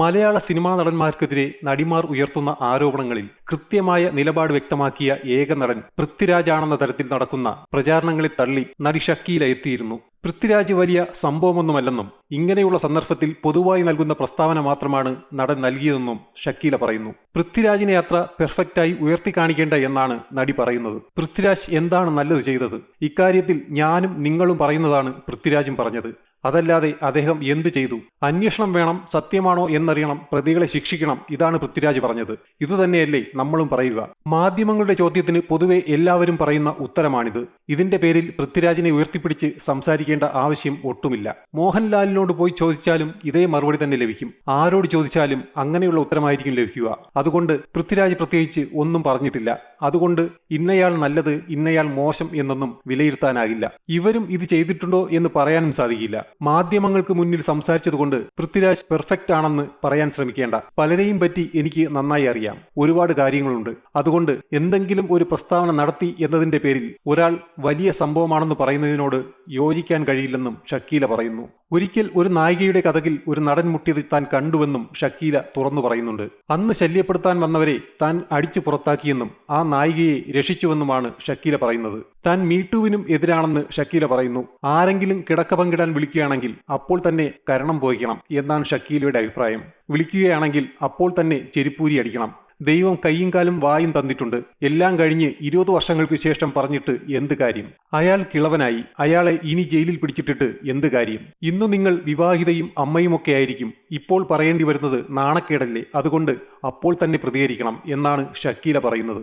മലയാള cinema നടന്മാർക്കെതിരെ നടിമാർ ഉയർത്തുന്ന ആരോപണങ്ങളിൽ കൃത്യമായ നിലപാട് വ്യക്തമാക്കിയ ഏക നടൻ പൃഥ്വിരാജാണെന്ന തരത്തിൽ നടക്കുന്ന പ്രചാരണങ്ങളെ തള്ളി നടി ഷക്കീല എത്തിയിരുന്നു പൃഥ്വിരാജ് വലിയ സംഭവമൊന്നുമല്ലെന്നും ഇങ്ങനെയുള്ള സന്ദർഭത്തിൽ പൊതുവായി നൽകുന്ന പ്രസ്താവന മാത്രമാണ് നടൻ നൽകിയതെന്നും ഷക്കീല പറയുന്നു. പൃഥ്വിരാജിനെ അത്ര പെർഫെക്റ്റായി ഉയർത്തി കാണിക്കേണ്ട എന്നാണ് നടി പറയുന്നത്. പൃഥ്വിരാജ് എന്താണ് നല്ലത് ചെയ്തത്? ഇക്കാര്യത്തിൽ ഞാനും നിങ്ങളും പറയുന്നതാണ് പൃഥ്വിരാജും പറഞ്ഞത്. അതല്ലാതെ അദ്ദേഹം എന്തു ചെയ്തു? അന്വേഷണം വേണം സത്യമാണോ എന്നറിയണം പ്രതികളെ ശിക്ഷിക്കണം ഇതാണ് പൃഥ്വിരാജ് പറഞ്ഞത്. ഇതുതന്നെയല്ലേ നമ്മളും പറയുക. മാധ്യമങ്ങളുടെ ചോദ്യത്തിന് പൊതുവെ എല്ലാവരും പറയുന്ന ഉത്തരമാണിത്. ഇതിന്റെ പേരിൽ പൃഥ്വിരാജിനെ ഉയർത്തിപ്പിടിച്ച് സംസാരിക്കേണ്ട ആവശ്യം ഒട്ടുമില്ല. മോഹൻലാലിനോട് പോയി ചോദിച്ചാലും ഇതേ മറുപടി തന്നെ ലഭിക്കും. ആരോട് ചോദിച്ചാലും അങ്ങനെയുള്ള ഉത്തരമായിരിക്കും ലഭിക്കുക. അതുകൊണ്ട് പൃഥ്വിരാജ് പ്രത്യേകിച്ച് ഒന്നും പറഞ്ഞിട്ടില്ല. അതുകൊണ്ട് ഇന്നയാൾ നല്ലത് ഇന്നയാൾ മോശം എന്നൊന്നും വിലയിരുത്താനാകില്ല. ഇവരും ഇത് ചെയ്തിട്ടുണ്ടോ എന്ന് പറയാനും സാധിക്കില്ല. മാധ്യമങ്ങൾക്ക് മുന്നിൽ സംസാരിച്ചതുകൊണ്ട് പൃഥ്വിരാജ് പെർഫെക്റ്റ് ആണെന്ന് പറയാൻ ശ്രമിക്കേണ്ട. പലരെയും പറ്റി എനിക്ക് നന്നായി അറിയാം. ഒരുപാട് കാര്യങ്ങളുണ്ട്. അതുകൊണ്ട് എന്തെങ്കിലും ഒരു പ്രസ്താവന നടത്തി എന്നതിന്റെ പേരിൽ ഒരാൾ വലിയ സംഭവമാണെന്ന് പറയുന്നതിനോട് യോജിക്കാൻ കഴിയില്ലെന്നും ഷക്കീല പറയുന്നു. ഒരിക്കൽ ഒരു നായികയുടെ കഥകിൽ ഒരു നടൻ മുട്ടിയത് താൻ കണ്ടുവെന്നും ഷക്കീല തുറന്നു പറയുന്നുണ്ട്. അന്ന് ശല്യപ്പെടുത്താൻ വന്നവരെ താൻ അടിച്ചു പുറത്താക്കിയെന്നും ആ നായികയെ രക്ഷിച്ചുവെന്നുമാണ് ഷക്കീല പറയുന്നത്. താൻ മീട്ടുവിനും എതിരാണെന്ന് ഷക്കീല പറയുന്നു. ആരെങ്കിലും കിടക്ക പങ്കിടാൻ വിളിക്കുകയാണെങ്കിൽ അപ്പോൾ തന്നെ കരണം പോയിക്കണം എന്നാണ് ഷക്കീലയുടെ അഭിപ്രായം. വിളിക്കുകയാണെങ്കിൽ അപ്പോൾ തന്നെ ചെരിപ്പൂരി അടിക്കണം. ദൈവം കൈയും കാലും വായും തന്നിട്ടുണ്ട്. എല്ലാം കഴിഞ്ഞ് ഇരുപത് വർഷങ്ങൾക്ക് ശേഷം പറഞ്ഞിട്ട് എന്ത് കാര്യം? അയാൾ കിളവനായി. അയാളെ ഇനി ജയിലിൽ പിടിച്ചിട്ടിട്ട് എന്ത് കാര്യം? ഇന്ന് നിങ്ങൾ വിവാഹിതയും അമ്മയുമൊക്കെ ആയിരിക്കും. ഇപ്പോൾ പറയേണ്ടി വരുന്നത് നാണക്കേടല്ലേ? അതുകൊണ്ട് അപ്പോൾ തന്നെ പ്രതികരിക്കണം എന്നാണ് ഷക്കീല പറയുന്നത്.